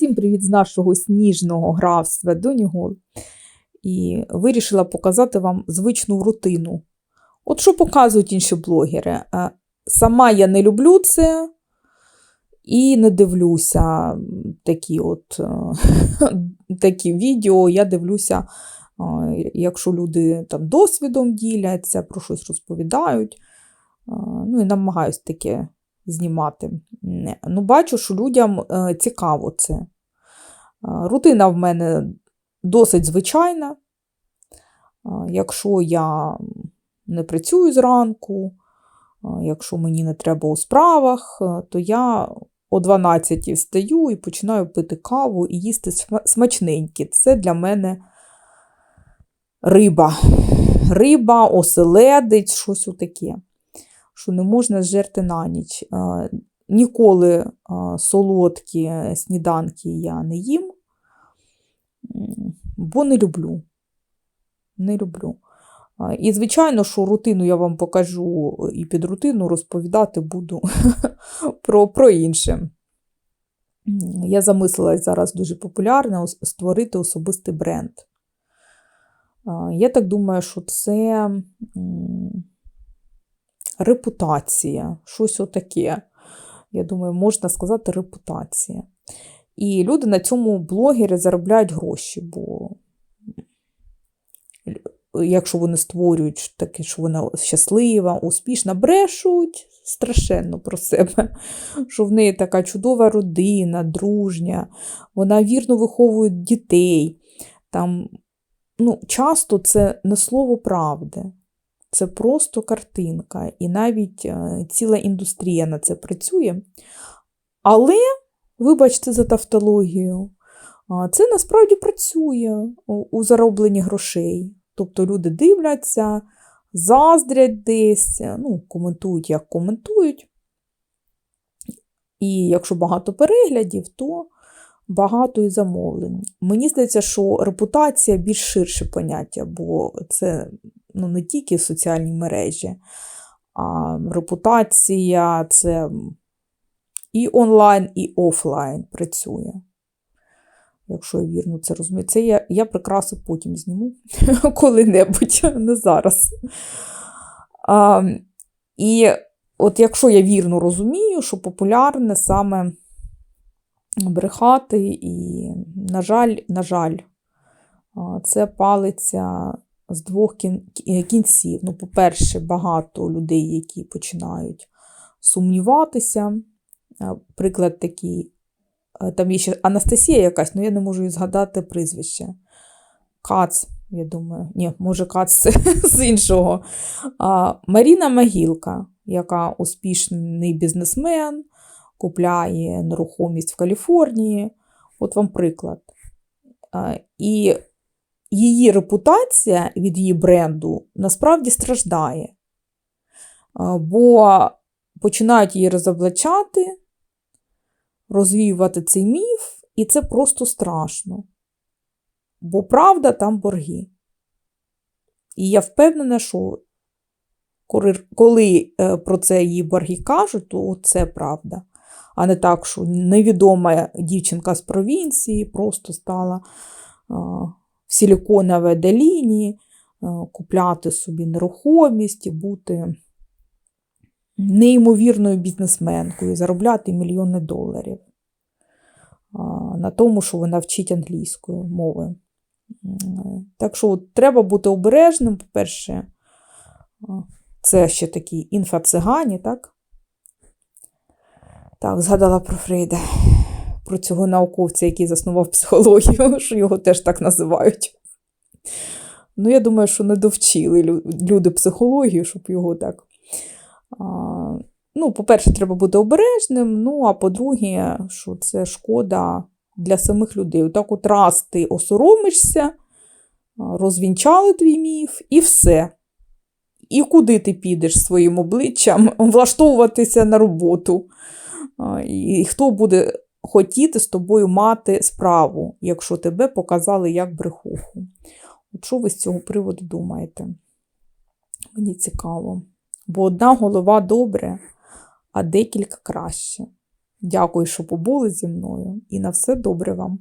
Всім привіт з нашого сніжного графства Донігол. І вирішила показати вам звичну рутину. От що показують інші блогери. Е, Сама я не люблю це і не дивлюся такі от е, такі відео. Я дивлюся, е, якщо люди там досвідом діляться, про щось розповідають. Ну і намагаюсь таке знімати. Ну, Бачу, що людям е, цікаво це. Е, Рутина в мене досить звичайна. Е, Якщо я не працюю зранку, якщо мені не треба у справах, то я о 12 встаю і починаю пити каву і їсти сма- смачненьке. Це для мене риба. Риба, оселедець, щось отаке що не можна жерти на ніч. Е, Ніколи е, солодкі сніданки я не їм, бо не люблю. Не люблю. Е, І, звичайно, що рутину я вам покажу і під рутину розповідати буду про, про інше. Я замислилась зараз дуже популярне ос- створити особистий бренд. Я так думаю, що це репутація, щось отаке. Я думаю, можна сказати репутація. І люди на цьому блогери заробляють гроші, бо якщо вони створюють таке, що вона щаслива, успішна, брешуть страшенно про себе, що в неї така чудова родина, дружня, вона вірно виховує дітей. Там, ну, часто це не слово правди. Це просто картинка, і навіть е, ціла індустрія на це працює. Але, вибачте за тавтологію, це насправді працює у, заробленні грошей. Тобто люди дивляться, заздрять десь, е, ну, коментують, як коментують. І якщо багато переглядів, то багато і замовлень. Мені здається, що репутація більш ширше поняття, бо це ну, не тільки соціальні мережі, а репутація це і онлайн, і офлайн працює. Якщо я вірно це розумію. Це я, я прикраси потім зніму коли-небудь, не зараз. А, і от якщо я вірно розумію, що популярне саме брехати, і, на жаль, на жаль, це палиться з двох кінців. Ну, по-перше, багато людей, які починають сумніватися. Приклад такий. е, Там є ще Анастасія якась, але я не можу її згадати прізвище. Кац, я думаю. Ні, може, Кац з іншого. А, Маріна Могілка, яка успішний бізнесмен, купляє нерухомість в Каліфорнії. От вам приклад. І її репутація від її бренду насправді страждає. Бо починають її розоблачати, розвіювати цей міф, і це просто страшно. Бо правда там борги. І я впевнена, що коли- е, про це її борги кажуть, то це правда. А не так, що невідома дівчинка з провінції просто стала в Силіконовій доліні купляти собі нерухомість і бути неймовірною бізнесменкою, заробляти мільйони доларів на тому, що вона вчить англійської мови. Так що от треба бути обережним, по-перше, це ще такі інфа-цигані, так? Так, згадала про Фрейда, про цього науковця, який заснував психологію, що його теж так називають. Ну, я думаю, що не довчили люди психологію, щоб його так. А, ну, по-перше, треба бути обережним. Ну, а по-друге, що це шкода для самих людей. Отак от раз ти осоромишся, розвінчали твій міф, і все. І куди ти підеш своїм обличчям влаштовуватися на роботу? І хто буде хотіти з тобою мати справу, якщо тебе показали як брехуху? Що ви з цього приводу думаєте? Мені цікаво. Бо одна голова добре, а декілька краще. Дякую, що побули зі мною, і на все добре вам.